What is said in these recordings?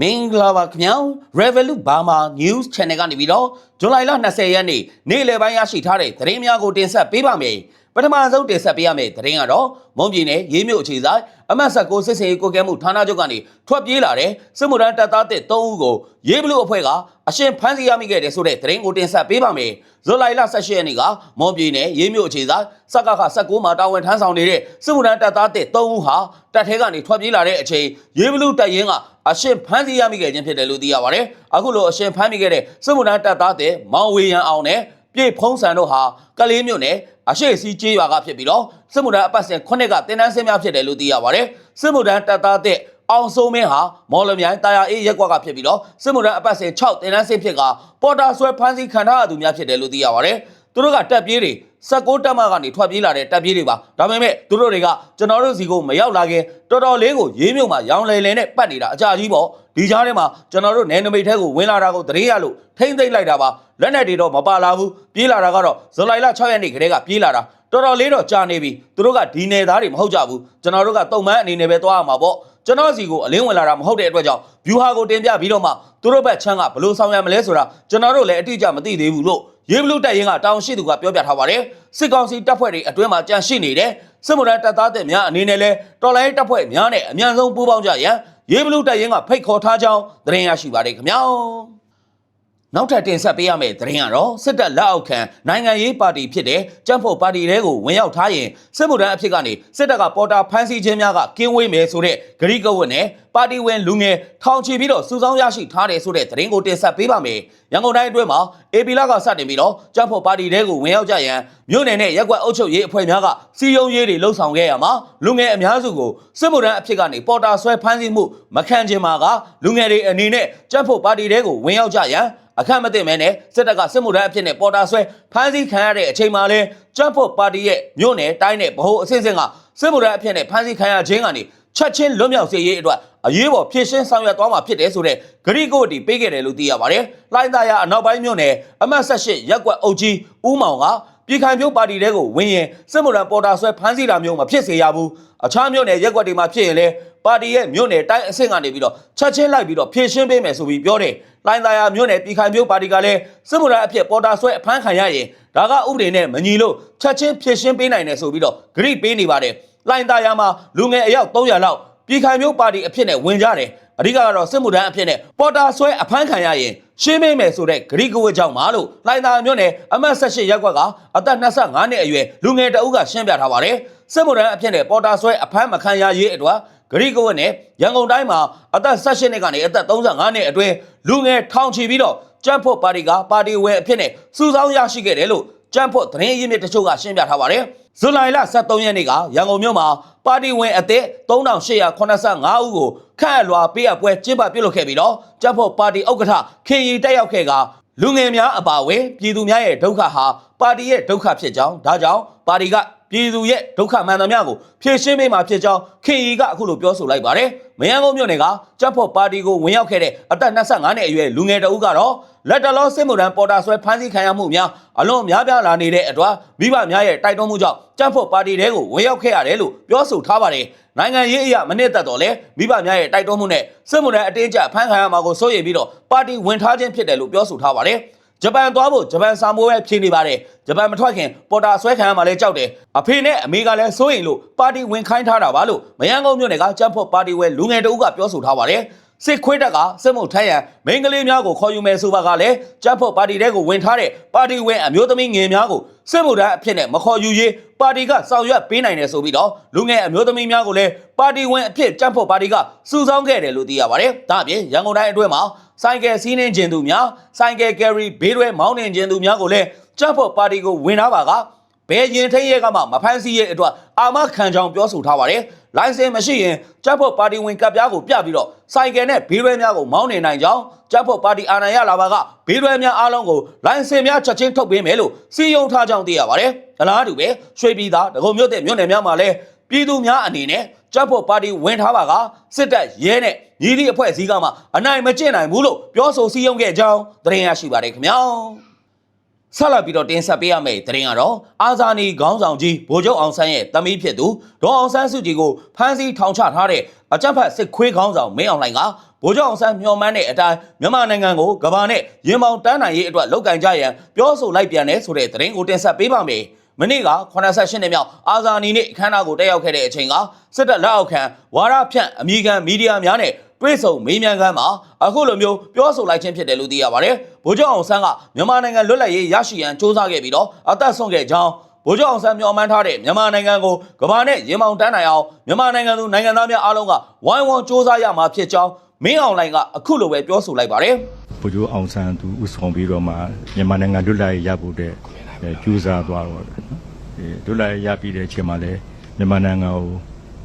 မင်္ဂလာပါခင်ဗျာ Revolut Burma News Channel ကနေပြီးတော့ဇွန်လ20ရက်နေ့နေ့လယ်ပိုင်းရရှိထားတဲ့သတင်းများကိုတင်ဆက်ပေးပါမယ် ပထမဆုံးတင်ဆက်ပေးရမယ့်သတင်းကတော့မွန်ပြည်နယ်ရေးမြို့အခြေဆိုင်အမတ်ဆက်ကိုစစ်စင်ရေးကိုကဲမှုဌာနချုပ်ကနေထွက်ပြေးလာတဲ့စစ်မှုထမ်းတပ်သားတဲ့3ဦးကိုရေးဘလူအဖွဲ့ကအရှင်ဖမ်းဆီးရမိခဲ့တဲ့ဆိုတဲ့သတင်းကိုတင်ဆက်ပေးပါမယ်ဇွန်လ18ရက်နေ့ကမွန်ပြည်နယ်ရေးမြို့အခြေဆိုင်စက္ကခ19မှာတာဝန်ထမ်းဆောင်နေတဲ့စစ်မှုထမ်းတပ်သားတဲ့3ဦးဟာတပ်ထဲကနေထွက်ပြေးလာတဲ့အချိန်ရေးဘလူတပ်ရင်းကအရှင်ဖမ်းဆီးရမိခဲ့ခြင်းဖြစ်တယ်လို့သိရပါတယ်အခုလိုအရှင်ဖမ်းမိခဲ့တဲ့စစ်မှုထမ်းတပ်သားတဲ့မောင်ဝေရန်အောင်နဲ့ ပြေဖုံးဆန်တို့ဟာကလေးမြို့နယ်အရှိစီကျေးရွာကဖြစ်ပြီးတော့စစ်မှုထမ်းအပတ်စဉ်ခုနှစ်ကတင်တန်းစင်းများဖြစ်တယ်လို့သိရပါတယ်စစ်မှုထမ်းတပ်သားတဲ့အောင်စိုးမင်းဟာမော်လမြိုင်တာယာအေးရက်ကွက်ကဖြစ်ပြီးတော့စစ်မှုထမ်းအပတ်စဉ်6တင်တန်းစင်းဖြစ်ကပေါ်တာဆွဲဖမ်းဆီးခံထားရသူများဖြစ်တယ်လို့သိရပါတယ် သူတို့ကတက်ပြေးတွေ16တက်မကနေထွက်ပြေးလာတဲ့တက်ပြေးတွေပါဒါပေမဲ့သူတို့တွေကကျွန်တော်တို့စီကိုမရောက်လာခင်တော်တော်လေးကိုရေးမြုံမှာရောင်လေလေနဲ့ပတ်နေတာအကြကြီးပေါ့ဒီကြားထဲမှာကျွန်တော်တို့နယ်နိမိတ်ထဲကိုဝင်လာတာကိုတရေရလို့ထိမ့်သိမ့်လိုက်တာပါလက်နဲ့တွေတော့မပါလာဘူးပြေးလာတာကတော့ဇူလိုင်လ6ရက်နေ့ကတည်းကပြေးလာတာတော်တော်လေးတော့ကြာနေပြီသူတို့ကဒီနယ်သားတွေမဟုတ်ကြဘူးကျွန်တော်တို့ကတုံမန်းအနေနဲ့ပဲသွားရမှာပေါ့ကျွန်တော်စီကိုအလင်းဝင်လာတာမဟုတ်တဲ့အတွက်ကြောင့်ဗျူဟာကိုတင်ပြပြီးတော့မှသူတို့ဘက်ချမ်းကဘလို့ဆောင်ရမလဲဆိုတာကျွန်တော်တို့လည်းအတိအကျမသိသေးဘူးလို့ ရေဘလူတက်ရင်ကတောင်ရှိသူကပြောပြထားပါတယ်စစ်ကောင်စီတပ်ဖွဲ့တွေအတွင်းမှာကြန့်ရှိနေတယ်စစ်မှုထမ်းတပ်သားတဲ့များအနေနဲ့လဲတော်လိုင်းတပ်ဖွဲ့များနဲ့အမြန်ဆုံးပူးပေါင်းကြရန်ရေဘလူတက်ရင်ကဖိတ်ခေါ်ထားကြောင်းသတင်းရရှိပါတယ်ခင်ဗျာ နောက်ထပ်တင်ဆက်ပေးရမယ့်သတင်းကတော့စစ်တပ်လက်အောက်ခံနိုင်ငံရေးပါတီဖြစ်တဲ့ကြံ့ဖို့ပါတီတွေကိုဝင်ရောက်ထားရင်စစ်မှုထမ်းအဖြစ်ကနေစစ်တပ်ကပေါ်တာဖမ်းဆီးခြင်းများကကင်းဝေးမယ်ဆိုတဲ့ဂရိကဝတ်နဲ့ပါတီဝင်လူငယ်ထောင်ချီပြီးတော့စုဆောင်းရရှိထားတယ်ဆိုတဲ့သတင်းကိုတင်ဆက်ပေးပါမယ်။ရန်ကုန်တိုင်းအတွင်းမှာ AP လကစတင်ပြီးတော့ကြံ့ဖို့ပါတီတွေကိုဝင်ရောက်ကြရန်မြို့နယ်နဲ့ရက်ကွက်အုပ်ချုပ်ရေးအဖွဲ့များကစီယုံရေးတွေလှုံ့ဆော်ခဲ့ရမှာလူငယ်အများစုကိုစစ်မှုထမ်းအဖြစ်ကနေပေါ်တာဆွဲဖမ်းဆီးမှုမခံချင်မှာကလူငယ်တွေအနေနဲ့ကြံ့ဖို့ပါတီတွေကိုဝင်ရောက်ကြရန် အခက်မသိမဲနဲ့စစ်တပ်ကစစ်မှုထမ်းအဖြစ်နဲ့ပေါ်တာဆွဲဖမ်းဆီးခံရတဲ့အချိန်မှာလဲကြံ့ဖို့ပါတီရဲ့မြို့နယ်တိုင်းနဲ့ဗဟိုအဆင့်ဆင့်ကစစ်မှုထမ်းအဖြစ်နဲ့ဖမ်းဆီးခံရခြင်းကနေချက်ချင်းလွတ်မြောက်စေရေးအတွက်အရေးပေါ်ဖြည့်ရှင်းဆောင်ရွက်သွားမှာဖြစ်တယ်ဆိုတဲ့ဂရိကိုတီပေးခဲ့တယ်လို့သိရပါတယ်။လိုင်းသားရအနောက်ပိုင်းမြို့နယ်အမှတ်18ရက်ကွက်အုပ်ကြီးဦးမောင်ကပြည်ခိုင်မျိုးပါတီတဲကိုဝင်ရင်စစ်မှုထမ်းပေါ်တာဆွဲဖမ်းဆီးတာမျိုးမဖြစ်စေရဘူး။အခြားမြို့နယ်ရက်ကွက်တွေမှာဖြစ်ရင်လည်း ပါတီရဲ့မြို့နယ်တိုင်းအဆင့်ကနေပြီးတော့ချက်ချင်းလိုက်ပြီးတော့ဖြည့်ရှင်းပေးမယ်ဆိုပြီးပြောတယ်။လိုင်းသားရမြို့နယ်ပြည်ခိုင်မျိုးပါတီကလည်းစစ်မှုထမ်းအဖြစ်ပေါ်တာဆွဲအဖမ်းခံရရင်ဒါကဥပဒေနဲ့မညီလို့ချက်ချင်းဖြည့်ရှင်းပေးနိုင်တယ်ဆိုပြီးတော့ဂရိပေးနေပါတယ်။လိုင်းသားရမှာလူငယ်အယောက်300လောက်ပြည်ခိုင်မျိုးပါတီအဖြစ်နဲ့ဝင်ကြတယ်အဓိကကတော့စစ်မှုထမ်းအဖြစ်နဲ့ပေါ်တာဆွဲအဖမ်းခံရရင်ရှင်းမေးမယ်ဆိုတဲ့ဂရိကဝတ်ကြောင့်ပါလို့လိုင်သာမြို့နယ်အမှတ်18ရပ်ကွက်ကအသက်25နှစ်အရွယ်လူငယ်တအုပ်ကရှင်းပြထားပါတယ်စစ်မှုထမ်းအဖြစ်နဲ့ပေါ်တာဆွဲအဖမ်းမခံရရေးအတွက် ဂရိကဝတ်နဲ့ရန်ကုန်တိုင်းမှာအသက်18နှစ်ကနေအသက်35နှစ်အတွင်းလူငယ်ထောင်ချီပြီးတော့ကြံ့ဖို့ပါတီကပါတီဝင်အဖြစ်နဲ့စုဆောင်းရရှိခဲ့တယ်လို့ကြံ့ဖို့သတင်းရင်းမြစ်တချို့ကရှင်းပြထားပါတယ်ဇူလိုင်လ23ရက်နေ့ကရန်ကုန်မြို့မှာပါတီဝင်အသစ်3885ဦးကိုခန့်အပ်လွှာပေးအပ်ပွဲကျင်းပပြုလုပ်ခဲ့ပြီးတော့ကြက်ဖို့ပါတီဥက္ကဋ္ဌခင်ရီတက်ရောက်ခဲ့ကလူငယ်များအပါအဝင်ပြည်သူများရဲ့ဒုက္ခဟာပါတီရဲ့ဒုက္ခဖြစ်ကြောင်းဒါကြောင့်ပါတီက ပြည်သူရဲ့ဒုက္ခမှန်သမျှကိုဖြေရှင်းပေးမှာဖြစ်ကြောင်းခင်ရီကအခုလိုပြောဆိုလိုက်ပါတယ်။မယန်းကုန်းမြို့နယ်ကကြက်ဖို့ပါတီကိုဝင်ရောက်ခဲ့တဲ့အသက်25နှစ်အရွယ်လူငယ်တဦးကတော့လက်တလောစစ်မှုထမ်းပေါ်တာဆွဲဖမ်းဆီးခံရမှုများအလွန်များပြားလာနေတဲ့အတွက်မိဘများရဲ့တိုက်တွန်းမှုကြောင့်ကြက်ဖို့ပါတီတဲကိုဝင်ရောက်ခဲ့ရတယ်လို့ပြောဆိုထားပါတယ်။နိုင်ငံရေးအရာမနစ်သက်တော့လဲမိဘများရဲ့တိုက်တွန်းမှုနဲ့စစ်မှုထမ်းအတင်းကျပ်ဖမ်းခံရမှာကိုစိုးရိမ်ပြီးတော့ပါတီဝင်ထားခြင်းဖြစ်တယ်လို့ပြောဆိုထားပါတယ်။ ဂျပန်သွားဖို့ဂျပန်စာမိုးပဲဖြေနေပါတယ်ဂျပန်မထွက်ခင်ပေါ်တာဆွဲခံရမှာလဲကြောက်တယ်အဖေနဲ့အမေကလည်းစိုးရိမ်လို့ပါတီဝင်ခိုင်းထားတာပါလို့မယန်းကုန်းမြို့နယ်ကကြက်ဖို့ပါတီဝဲလူငယ်တအုပ်ကပြောဆိုထားပါတယ် စစ်ခွေးတက်ကစစ်မှုထမ်းရန်မိန်းကလေးများကိုခေါ်ယူမယ်ဆိုပါကလည်းကြက်ဖို့ပါတီတဲကိုဝင်ထားတဲ့ပါတီဝင်အမျိုးသမီးငယ်များကိုစစ်မှုထမ်းအဖြစ်နဲ့မခေါ်ယူရေးပါတီကဆောင်ရွက်ပေးနိုင်တယ်ဆိုပြီးတော့လူငယ်အမျိုးသမီးများကိုလည်းပါတီဝင်အဖြစ်ကြက်ဖို့ပါတီကစုဆောင်းခဲ့တယ်လို့သိရပါတယ်။ဒါအပြင်ရန်ကုန်တိုင်းအတွင်းမှာဆိုင်ကယ်စီးနှင်းခြင်းသူများဆိုင်ကယ်ကယ်ရီဘေးရွဲမောင်းနှင်ခြင်းသူများကိုလည်းကြက်ဖို့ပါတီကိုဝင်ထားပါကဘယ်ရင်ထိန်ရဲကမှမဖမ်းဆီးရဲ့အတွက်အာမခံကြောင်ပြောဆိုထားပါတယ်။ လိုင်စင်မရှိရင်ကြက်ဖို့ပါတီဝင်ကပ်ပြားကိုပြပြီးတော့ဆိုင်ကယ်နဲ့ဘေးရွဲများကိုမောင်းနေနိုင်ကြောင်းကြက်ဖို့ပါတီအာဏာရလာပါကဘေးရွဲများအားလုံးကိုလိုင်စင်များချက်ချင်းထုတ်ပေးမယ်လို့စီယုံထားကြောင်းသိရပါတယ်။အလားတူပဲရွှေပြည်သာဒဂုံမြို့တဲ့မြို့နယ်များမှာလည်းပြည်သူများအနေနဲ့ကြက်ဖို့ပါတီဝင်ထားပါကစစ်တပ်ရဲနဲ့ညီဒီအဖွဲ့အစည်းကမှအနိုင်မကျင့်နိုင်ဘူးလို့ပြောဆိုစည်းရုံးခဲ့ကြောင်းသတင်းရရှိပါတယ်ခင်ဗျာ။ ဆက်လက်ပြီးတော့တင်ဆက်ပေးရမယ့်သတင်းကတော့အာဇာနည်ခေါင်းဆောင်ကြီးဗိုလ်ချုပ်အောင်ဆန်းရဲ့တမီးဖြစ်သူဒေါ်အောင်ဆန်းစုကြည်ကိုဖမ်းဆီးထောင်ချထားတဲ့အကြမ်းဖက်စစ်ခွေးခေါင်းဆောင်မင်းအောင်လှိုင်ကဗိုလ်ချုပ်အောင်ဆန်းမျှော်မှန်းတဲ့အတိုင်းမြန်မာနိုင်ငံကိုကမ္ဘာနဲ့ရင်ပေါင်တန်းနိုင်ရေးအတွက်လုပ်ကင်ကြရန်ပြောဆိုလိုက်ပြန်တယ်ဆိုတဲ့သတင်းကိုတင်ဆက်ပေးပါမယ်။မနေ့က88နှစ်မြောက်အာဇာနည်နေ့အခမ်းအနားကိုတက်ရောက်ခဲ့တဲ့အချိန်ကစစ်တပ်လက်အောက်ခံဝါရဖြန့်အမေရိကန်မီဒီယာများနဲ့ တွဲဆုံမေးမြန်းခန်းမှာအခုလိုမျိုးပြောဆိုလိုက်ခြင်းဖြစ်တယ်လို့သိရပါတယ်။ဗိုလ်ချုပ်အောင်ဆန်းကမြန်မာနိုင်ငံလွတ်လပ်ရေးရရှိရန်စ조사ခဲ့ပြီးတော့အသက်ဆုံးခဲ့ကြောင်းဗိုလ်ချုပ်အောင်ဆန်းမျှော်မှန်းထားတဲ့မြန်မာနိုင်ငံကိုကမ္ဘာနဲ့ရင်မောင်တန်းနိုင်အောင်မြန်မာနိုင်ငံသူနိုင်ငံသားများအားလုံးကဝိုင်းဝန်းစ조사ရမှာဖြစ်ကြောင်းမင်းအောင်လှိုင်ကအခုလိုပဲပြောဆိုလိုက်ပါတယ်။ ဗိုလ်ချုပ်အောင်ဆန်းသူဥဆောင်ပြီးတော့မှမြန်မာနိုင်ငံလွတ်လပ်ရေးရဖို့တဲ့အဲကြိုးစားသွားတော့တယ်နော်အဲလွတ်လပ်ရေးရပြီးတဲ့အချိန်မှာလည်းမြန်မာနိုင်ငံကို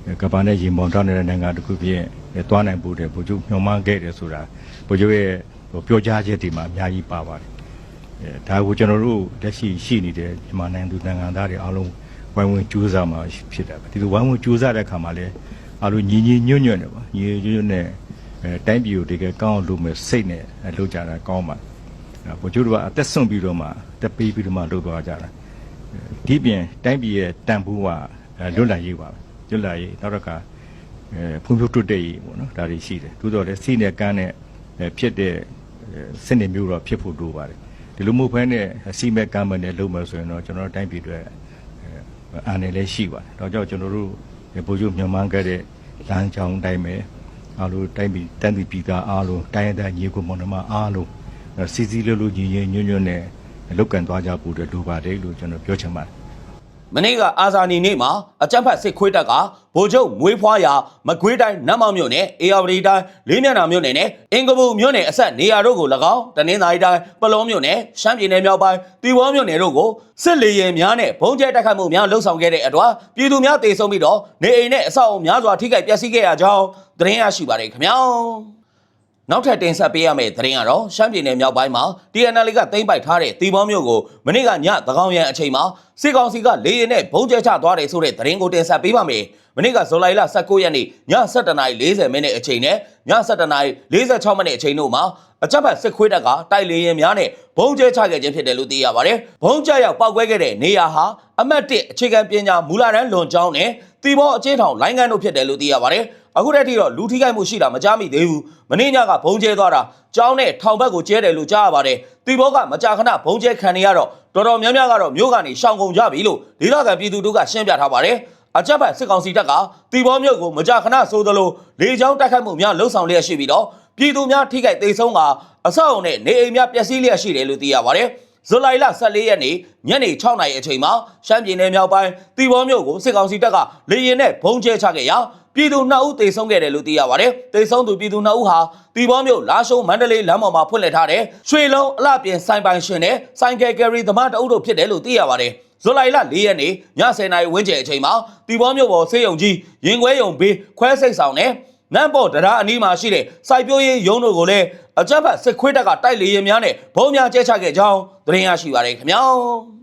အဲကမ္ဘာနဲ့ရင်ပေါ်တောင်းနေတဲ့နိုင်ငံတစ်ခုဖြစ်အဲ သွားနိုင်ဖို့တဲ့ဗိုလ်ချုပ်မျှော်မှန်းခဲ့တယ်ဆိုတာဗိုလ်ချုပ်ရဲ့ဟိုပြောကြားချက်တွေမှာအများကြီးပါပါတယ်အဲဒါကိုကျွန်တော်တို့လက်ရှိရှိနေတဲ့မြန်မာနိုင်ငံသူနိုင်ငံသားတွေအားလုံးဝိုင်းဝန်းကြိုးစားမှာဖြစ်တယ်ဒီလိုဝိုင်းဝန်းကြိုးစားတဲ့အခါမှာလည်းအားလုံးညီညီညွတ်ညွတ်နေပါညီညီညွတ်ညွတ်နဲ့အဲတိုင်းပြည်ကိုတကယ်ကောင်းအောင်လုပ်မယ်စိတ်နဲ့အဲလုပ်ကြတာကောင်းပါအဲဘုကျိုးတို့ကအသက်ဆုံးပြီးတော့မှတက်ပေးပြီးတော့မှလုပ်သွားကြတာအဲဒီပြင်တိုင်းပြည်ရဲ့တန်ဖိုးကအဲလွတ်လပ်ရေးပါပဲလွတ်လပ်ရေးနောက်တစ်ခါအဲ ဖွံ့ဖြိုးတိုးတက်ရေးပေါ့နော်ဒါတွေရှိတယ်သို့တော်လည်းစိနဲ့ကန်းနဲ့အဲဖြစ်တဲ့အဲစနစ်မျိုးတော့ဖြစ်ဖို့လိုပါတယ်ဒီလိုမျိုးဖဲနဲ့စီမဲ့ကမ်းမဲ့နဲ့လုပ်မယ်ဆိုရင်တော့ကျွန်တော်တို့တိုင်းပြည်တွေအဲအာဏာလည်းရှိပါတယ်ဒါကြောင့်ကျွန်တော်တို့ဘိုးချုပ်မြန်မာခဲ့တဲ့လမ်းကြောင်းတိုင်းပဲအားလုံးတိုင်းပြည်တန်းသူပြည်သားအားလုံးတိုင်းရတဲ့ညီကိုမောင်နှမအားလုံးအဲစီစီလေးလေးညီညီညွတ်ညွတ်နဲ့လောက်ကန်သွားကြဖို့အတွက်လိုပါတယ်လို့ကျွန်တော်ပြောချင်ပါတယ် မနေ့ကအာဇာနည်နေ့မှာအကြမ်းဖက်စစ်ခွေးတပ်ကဗိုလ်ချုပ်မွေးဖွားရာမကွေးတိုင်းနတ်မောင်မြို့နယ်အေယာဝတီတိုင်းလေးမျက်နှာမြို့နယ်နဲ့အင်္ဂပူမြို့နယ်အဆက်နေရာတို့ကို၎င်းတနင်္သာရီတိုင်းပလောမြို့နယ်ရှမ်းပြည်နယ်မြောက်ပိုင်းတီဝေါမြို့နယ်တို့ကိုစစ်လေရင်များနဲ့ဘုံကျဲတိုက်ခိုက်မှုများလှုပ်ဆောင်ခဲ့တဲ့အတွက်ပြည်သူများတေဆုံးပြီးတော့နေအိမ်နဲ့အဆောက်အအုံများစွာထိခိုက်ပျက်စီးခဲ့ရကြောင်းသတင်းရရှိပါတယ်ခင်ဗျာ နောက်ထပ်တင်ဆက်ပေးရမယ့်သတင်းကတော့ရှမ်းပြည်နယ်မြောက်ပိုင်းမှာ TNL ကသိမ်းပိုက်ထားတဲ့တီဘောမြို့ကိုမနေ့ကညသကောင်ရန်အချိန်မှာစစ်ကောင်စီကလေရင်နဲ့ဘုံကျဲချသွားတယ်ဆိုတဲ့သတင်းကိုတင်ဆက်ပေးပါမယ်။မနေ့ကဇူလိုင်လ19ရက်နေ့ည7:40မိနစ်အချိန်နဲ့ည7:46မိနစ်အချိန်တို့မှာအကြမ်းဖက်စစ်ခွေးတပ်ကတိုက်လေရင်များနဲ့ဘုံကျဲချခဲ့ခြင်းဖြစ်တယ်လို့သိရပါတယ်။ဘုံကျဲရောက်ပောက်ကွဲခဲ့တဲ့နေရာဟာအမှတ်1အခြေခံပညာမူလာတန်းလွန်ကျောင်းနဲ့တီဘောအချင်းထောင်လိုင်းကန်တို့ဖြစ်တယ်လို့သိရပါတယ်။ အခုတည်းထိတော့လူထိခိုက်မှုရှိတာမကြားမိသေးဘူး။မနေ့ညကဘုံကျဲသွားတာကျောင်းနဲ့ထောင်ဘက်ကိုကျဲတယ်လို့ကြားရပါတယ်။တီဘောကမကြာခဏဘုံကျဲခံနေရတော့တော်တော်များများကတော့မြို့ကနေရှောင်ကုန်ကြပြီလို့ဒေသခံပြည်သူတို့ကရှင်းပြထားပါတယ်။အကြက်ဖက်စစ်ကောင်စီတပ်ကတီဘောမြို့ကိုမကြာခဏဆိုသလိုလေကြောင်းတိုက်ခိုက်မှုများလှုံ့ဆော်လျက်ရှိပြီးတော့ပြည်သူများထိခိုက်ဒေဆုံးကအဆောက်အုံနဲ့နေအိမ်များပျက်စီးလျက်ရှိတယ်လို့သိရပါတယ်။ဇူလိုင်လ14ရက်နေ့ညနေ6နာရီအချိန်မှာရှမ်းပြည်နယ်မြောက်ပိုင်းတီဘောမြို့ကိုစစ်ကောင်စီတပ်ကလေရင်နဲ့ဘုံကျဲချခဲ့ရာ ပြည်သူ2ဦးသေဆုံးခဲ့တယ်လို့သိရပါတယ်။သေဆုံးသူပြည်သူ2ဦးဟာတီဘောမြို့လာရှုံးမန္တလေးလမ်းပေါ်မှာဖွင့်လှစ်ထားတဲ့ရွှေလုံးအလှပြင်ဆိုင်ပိုင်ရှင်နဲ့ဆိုင်ကယ်ကယ်ရီသမားတအုပ်တို့ဖြစ်တယ်လို့သိရပါတယ်။ဇူလိုင်လ4ရက်နေ့ည10:00နာရီဝန်းကျင်အချိန်မှာတီဘောမြို့ပေါ်ဆေးရုံကြီးရင်ခွဲရုံဘေးခွဲစိတ်ဆောင်နဲ့နမ်ပေါ်တရားအနီးမှာရှိတဲ့စိုက်ပျိုးရေးရုံးတို့ကိုလည်းအကြမ်းဖက်စစ်ခွေးတပ်ကတိုက်လေရင်များနဲ့ဘုံများကျဲချခဲ့ကြောင်းသတင်းရရှိပါရခင်ဗျာ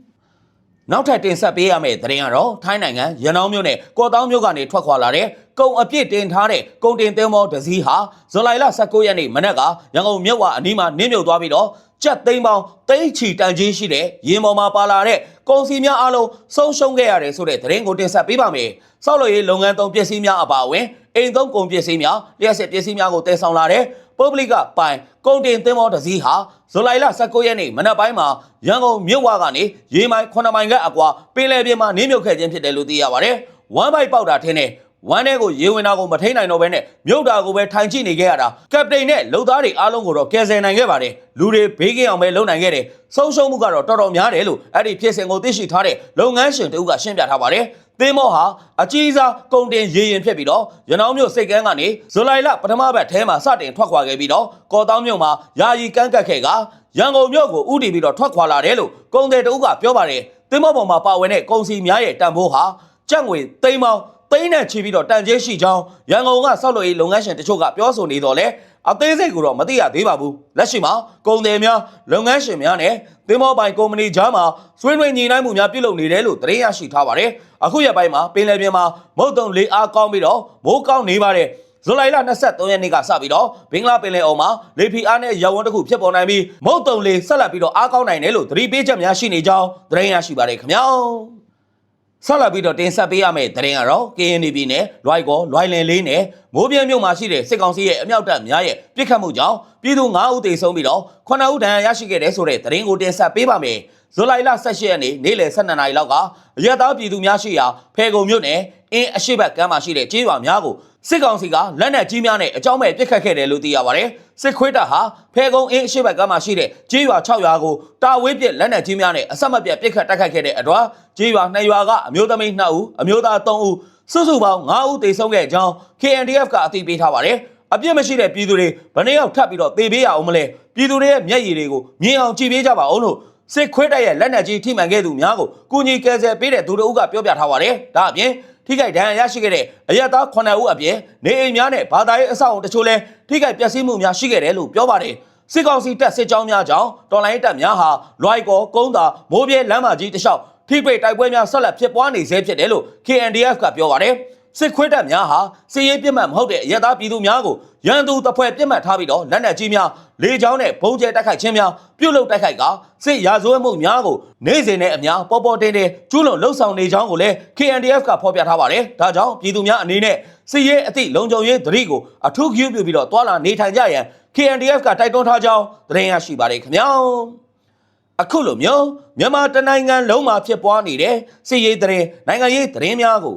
နောက်ထပ်တင်ဆက်ပေးရမယ့်သတင်းကတော့ထိုင်းနိုင်ငံရန်အောင်မြို့နယ်ကော့တောင်းမြို့ကနေထွက်ခွာလာတဲ့ကုံအပြစ်တင်ထားတဲ့ကုံတင်သင်းမောတစ်စီးဟာဇူလိုင်လ19ရက်နေ့မနက်ကရန်ကုန်မြို့ဝအနီးမှာနင်းမြုပ်သွားပြီးတော့ကြက်သိန်းပေါင်းသိန်းချီတန်ကြီးရှိတဲ့ရင်ပေါ်မှာပါလာတဲ့ကုန်စည်များအလုံးဆုံးရှုံးခဲ့ရတယ်ဆိုတဲ့သတင်းကိုတင်ဆက်ပေးပါမယ်။စောက်လို့ရေးလုပ်ငန်းသုံးပစ္စည်းများအပါအဝင်အိမ်သုံးကုန်ပစ္စည်းများလျှက်စစ်ပစ္စည်းများကိုတည်ဆောင်လာတဲ့ ပုဂ္ဂလိကပိုင်ကုန်တင်သင်းမောတစ်စီးဟာဇူလိုင်လ19ရက်နေ့မနက်ပိုင်းမှာရန်ကုန်မြို့ဝကနေရေမိုင်9မိုင်ကအကွာပင်လယ်ပြင်မှာနင်းမြုပ်ခဲ့ခြင်းဖြစ်တယ်လို့သိရပါတယ်။ဝမ်ဘိုက်ပေါက်တာထင်းတဲ့ဝမ်းထဲကိုရေဝင်တာကိုမထိန်နိုင်တော့ဘဲနဲ့မြုပ်တာကိုပဲထိုင်ကြည့်နေခဲ့ရတာကပတိန်နဲ့လုံသားတွေအားလုံးကိုတော့ကယ်ဆယ်နိုင်ခဲ့ပါတယ်လူတွေဘေးကင်းအောင်ပဲလုပ်နိုင်ခဲ့တယ်ဆုံးရှုံးမှုကတော့တော်တော်များတယ်လို့အဲ့ဒီဖြစ်စဉ်ကိုသိရှိထားတဲ့လုပ်ငန်းရှင်တဦးကရှင်းပြထားပါတယ် သင်းမောဟာအကြီးစားကုန်တင်ရေရင်ဖြစ်ပြီးတော့ရနောင်းမြို့စိတ်ကန်းကနေဇူလိုင်လပထမဘက်ထဲမှာစတင်ထွက်ခွာခဲ့ပြီးတော့ကော်တောင်းမြို့မှာယာယီကန်းကတ်ခဲ့ကရန်ကုန်မြို့ကိုဥတီပြီးတော့ထွက်ခွာလာတယ်လို့ကုန်တယ်တဦးကပြောပါတယ်သင်းမောပေါ်မှာပါဝင်တဲ့ကုန်စီများရဲ့တန်ဖိုးဟာကြက်ငွေသိန်းပေါင်းသိန်းနဲ့ချီပြီးတော့တန်ကျေးရှိကြောင်းရန်ကုန်ကဆောက်လုပ်ရေးလုပ်ငန်းရှင်တချို့ကပြောဆိုနေတော့လဲ အသေးစိတ်ကိုတော့မသိရသေးပါဘူးလက်ရှိမှာကုန်သည်များလုပ်ငန်းရှင်များနဲ့သင်းမောပိုင်ကုမ္ပဏီကြားမှာဆွေးနွေးညှိနှိုင်းမှုများပြုလုပ်နေတယ်လို့သတင်းရရှိထားပါတယ်အခုရက်ပိုင်းမှာပင်လယ်ပြင်မှာမုတ်တုံလေးအားကောင်းပြီးတော့မိုးကောင်းနေပါတယ်ဇူလိုင်လ23ရက်နေ့ကစပြီးတော့ဘင်္ဂလားပင်လယ်အော်မှာလေဖီအားနဲ့ရဝန်းတစ်ခုဖြစ်ပေါ်နိုင်ပြီးမုတ်တုံလေးဆက်လက်ပြီးတော့အားကောင်းနိုင်တယ်လို့သတိပေးချက်များရှိနေကြောင်းသတင်းရရှိပါတယ်ခင်ဗျာ ဆက်လက်ပြီးတော့တင်ဆက်ပေးရမယ့်သတင်းကတော့ KNB နဲ့လွိုက်ကောလွိုင်လင်လေးနဲ့မိုးပြင်းမြို့မှာရှိတဲ့စစ်ကောင်စီရဲ့အမြောက်တပ်များရဲ့ပြစ်ခတ်မှုကြောင့် ပြည်သူ9ဦးသေဆုံးပြီးတော့9ဦးဒဏ်ရာရရှိခဲ့တဲ့ဆိုတဲ့သတင်းကိုတင်ဆက်ပေးပါမယ်ဇူလိုင်လ18ရက်နေ့နေ့လယ်12နာရီလောက်ကအရက်သားပြည်သူများရှိရာဖေကုံမြို့နယ်အင်းအရှိတ်ဘက်ကမ်းမှာရှိတဲ့ကျေးရွာများကိုစစ်ကောင်စီကလက်နက်ကြီးများနဲ့အကြောင်းမဲ့ပစ်ခတ်ခဲ့တယ်လို့သိရပါတယ်စစ်ခွေးတပ်ဟာဖေကုံအင်းအရှိတ်ဘက်ကမ်းမှာရှိတဲ့ကျေးရွာ6ရွာကိုတာဝေးပစ်လက်နက်ကြီးများနဲ့အဆက်မပြတ်ပစ်ခတ်တိုက်ခိုက်ခဲ့တဲ့အတွက်ကျေးရွာ2ရွာကအမျိုးသမီး2ဦးအမျိုးသား3ဦးစုစုပေါင်း9ဦးသေဆုံးခဲ့ကြောင်း KNDF ကအသိပေးထားပါတယ် အပြစ်မရှိတဲ့ပြည်သူတွေဘယ်နှယောက်ထပ်ပြီးတော့သေပေးရအောင်မလဲပြည်သူတွေရဲ့မျက်ရည်တွေကိုမြင်အောင်ကြည့်ပေးကြပါအောင်လို့စစ်ခွေးတပ်ရဲ့လက်နက်ကြီးထိမှန်ခဲ့သူများကိုကုညီကယ်ဆယ်ပေးတဲ့သူတို့ကပြောပြထားပါတယ်ဒါအပြင်ထိခိုက်ဒဏ်ရာရရှိခဲ့တဲ့အရက်သား9ဦးအပြင်နေအိမ်များနဲ့ဘာသာရေးအဆောက်အုံတချို့လည်းထိခိုက်ပျက်စီးမှုများရှိခဲ့တယ်လို့ပြောပါတယ်စစ်ကောင်စီတပ်စစ်ကြောင်းများကြောင့်တော်လိုင်းတပ်များဟာလွိုက်ကောကုန်းသာမိုးပြဲလမ်းမကြီးတလျှောက်ထိပိတ်တိုက်ပွဲများဆက်လက်ဖြစ်ပွားနေဆဲဖြစ်တယ်လို့ KNDF ကပြောပါတယ် စစ်ခွေးတပ်များဟာစစ်ရေးပြစ်မှတ်မဟုတ်တဲ့အရက်သားပြည်သူများကိုရန်သူတပ်ဖွဲ့ပြစ်မှတ်ထားပြီးတော့လက်နက်ကြီးများလေကြောင်းနဲ့ဘုံကျဲတိုက်ခိုက်ခြင်းများပြုတ်လုတိုက်ခိုက်ကစစ်ရာဇဝတ်မှုများကိုနေ့စဉ်နဲ့အများပေါ်ပေါ်တင်တင်ကျူးလွန်လှုပ်ဆောင်နေကြောင်းကိုလည်း KNDF ကဖော်ပြထားပါတယ်။ဒါကြောင့်ပြည်သူများအနေနဲ့စစ်ရေးအသည့်လုံခြုံရေးသတိကိုအထူးဂရုပြုပြီးတော့တွာလာနေထိုင်ကြရန် KNDF ကတိုက်တွန်းထားကြောင်းသတင်းရရှိပါတယ်ခင်ဗျာ။အခုလိုမျိုးမြန်မာတနိုင်ငံလုံးမှာဖြစ်ပွားနေတဲ့စစ်ရေးသတင်းနိုင်ငံရေးသတင်းများကို